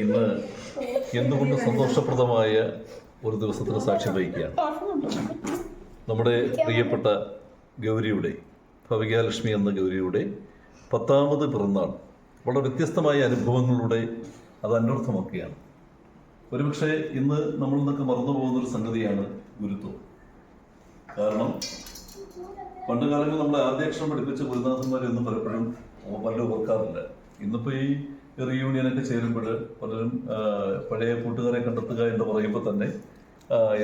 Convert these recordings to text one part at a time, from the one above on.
ഇന്ന് എന്തുകൊണ്ട് സന്തോഷപ്രദമായ ഒരു ദിവസത്തിന് സാക്ഷ്യം വഹിക്കുകയാണ്? നമ്മുടെ പ്രിയപ്പെട്ട ഗൗരിയുടെ ഭവികാലക്ഷ്മി എന്ന ഗൗരിയുടെ പത്താമത് പിറന്നാൾ. വളരെ വ്യത്യസ്തമായ അനുഭവങ്ങളുടെ അത് അന്വർത്ഥമാക്കുകയാണ്. ഒരുപക്ഷെ ഇന്ന് നമ്മൾ നിന്നൊക്കെ മറന്നു പോകുന്ന ഒരു സംഗതിയാണ് ഗുരുത്വം. കാരണം പണ്ട് കാലങ്ങളിൽ നമ്മളെ ആദ്യാക്ഷരം പഠിപ്പിച്ച ഗുരുനാഥന്മാരൊന്നും പലപ്പോഴും വല്ല ഓർക്കാറില്ല. ഇന്നിപ്പോൾ ഈ റീയൂണിയനൊക്കെ ചേരുമ്പോൾ പലരും പഴയ കൂട്ടുകാരെ കണ്ടെത്തുക എന്ന് പറയുമ്പോൾ തന്നെ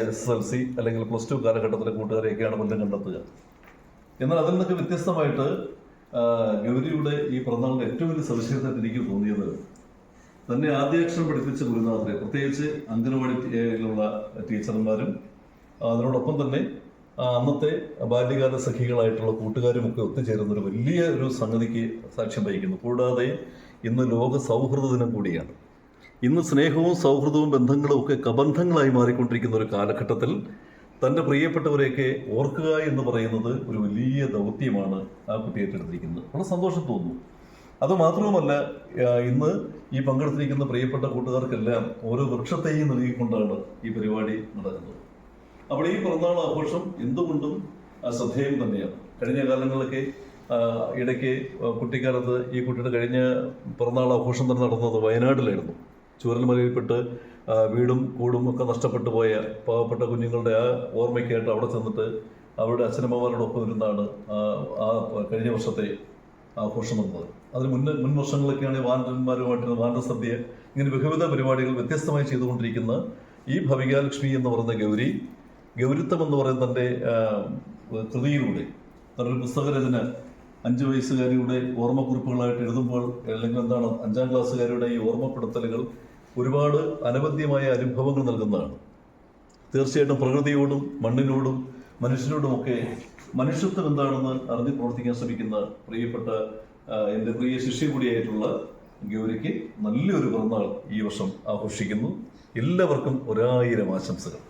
എസ് എൽ സി അല്ലെങ്കിൽ പ്ലസ് ടു കാലഘട്ടത്തിലെ കൂട്ടുകാരെയൊക്കെയാണ് പലരും കണ്ടെത്തുക. എന്നാൽ അതിൽ നിന്നൊക്കെ വ്യത്യസ്തമായിട്ട് ഗൗരിയുടെ ഈ പിറന്നാളിന്റെ ഏറ്റവും വലിയ സവിശേഷത എനിക്ക് തോന്നിയത് തന്നെ ആദ്യാക്ഷരം പഠിപ്പിച്ച ഗുരുനാഥരെ പ്രത്യേകിച്ച് അംഗനവാടിയിലുള്ള ടീച്ചർമാരും അതിനോടൊപ്പം തന്നെ അന്നത്തെ ബാല്യകാല സഖികളായിട്ടുള്ള കൂട്ടുകാരും ഒക്കെ ഒത്തുചേരുന്ന ഒരു വലിയ ഒരു സംഗതിക്ക് സാക്ഷ്യം വഹിക്കുന്നു. കൂടാതെ ഇന്ന് ലോക സൗഹൃദ ദിനം കൂടിയാണ്. ഇന്ന് സ്നേഹവും സൗഹൃദവും ബന്ധങ്ങളും ഒക്കെ കബന്ധങ്ങളായി മാറിക്കൊണ്ടിരിക്കുന്ന ഒരു കാലഘട്ടത്തിൽ തന്റെ പ്രിയപ്പെട്ടവരെയൊക്കെ ഓർക്കുക എന്ന് പറയുന്നത് ഒരു വലിയ ദൗത്യമാണ് ആ കുട്ടി ഏറ്റെടുത്തിരിക്കുന്നത്. വളരെ സന്തോഷം തോന്നുന്നു. അത് മാത്രവുമല്ല ഇന്ന് ഈ പങ്കെടുത്തിരിക്കുന്ന പ്രിയപ്പെട്ട കൂട്ടുകാർക്കെല്ലാം ഓരോ വൃക്ഷത്തെയും നൽകിക്കൊണ്ടാണ് ഈ പരിപാടി നടക്കുന്നത്. അപ്പോൾ ഈ പിറന്നാൾ ആഘോഷം എന്തുകൊണ്ടും ശ്രദ്ധേയം തന്നെയാണ്. കഴിഞ്ഞ കാലങ്ങളിലൊക്കെ ഇടയ്ക്ക് കുട്ടിക്കാലത്ത് ഈ കുട്ടിയുടെ കഴിഞ്ഞ പിറന്നാൾ ആഘോഷം തന്നെ നടന്നത് വയനാട്ടിലായിരുന്നു. ചൂരൽമലയിൽപ്പെട്ട് വീടും കൂടും ഒക്കെ നഷ്ടപ്പെട്ടു പോയ പാവപ്പെട്ട കുഞ്ഞുങ്ങളുടെ ആ ഓർമ്മയ്ക്കായിട്ട് അവിടെ ചെന്നിട്ട് അവരുടെ അച്ഛനമ്മമാരോടൊപ്പം ഇരുന്നാണ് ആ കഴിഞ്ഞ വർഷത്തെ ആഘോഷം നടന്നത്. അതിന് മുൻ മുൻ വർഷങ്ങളിലൊക്കെയാണ് വാനന്മാരുമായിട്ട് വാനസദ്യ ഇങ്ങനെ വിവിധ പരിപാടികൾ വ്യത്യസ്തമായി ചെയ്തുകൊണ്ടിരിക്കുന്ന ഈ ഭവികാലക്ഷ്മി എന്ന് പറയുന്ന ഗൗരി ഗൗരിത്വം എന്ന് പറയുന്ന തന്റെ കൃതിയിലൂടെ തന്റെ പുസ്തകരചന അഞ്ച് വയസ്സുകാരിയുടെ ഓർമ്മക്കുറിപ്പുകളായിട്ട് എഴുതുമ്പോൾ അല്ലെങ്കിൽ എന്താണ് അഞ്ചാം ക്ലാസ്സുകാരുടെ ഈ ഓർമ്മപ്പെടുത്തലുകൾ ഒരുപാട് അനവധ്യമായ അനുഭവങ്ങൾ നൽകുന്നതാണ്. തീർച്ചയായിട്ടും പ്രകൃതിയോടും മണ്ണിനോടും മനുഷ്യനോടുമൊക്കെ മനുഷ്യത്വം എന്താണെന്ന് അറിഞ്ഞ് പ്രവർത്തിക്കാൻ ശ്രമിക്കുന്ന പ്രിയപ്പെട്ട എന്റെ പ്രിയ ശിഷ്യ കൂടിയായിട്ടുള്ള ഗൗരിക്ക് നല്ലൊരു പിറന്നാൾ ഈ വർഷം ആഘോഷിക്കുന്നു. എല്ലാവർക്കും ഒരായിരം ആശംസകൾ.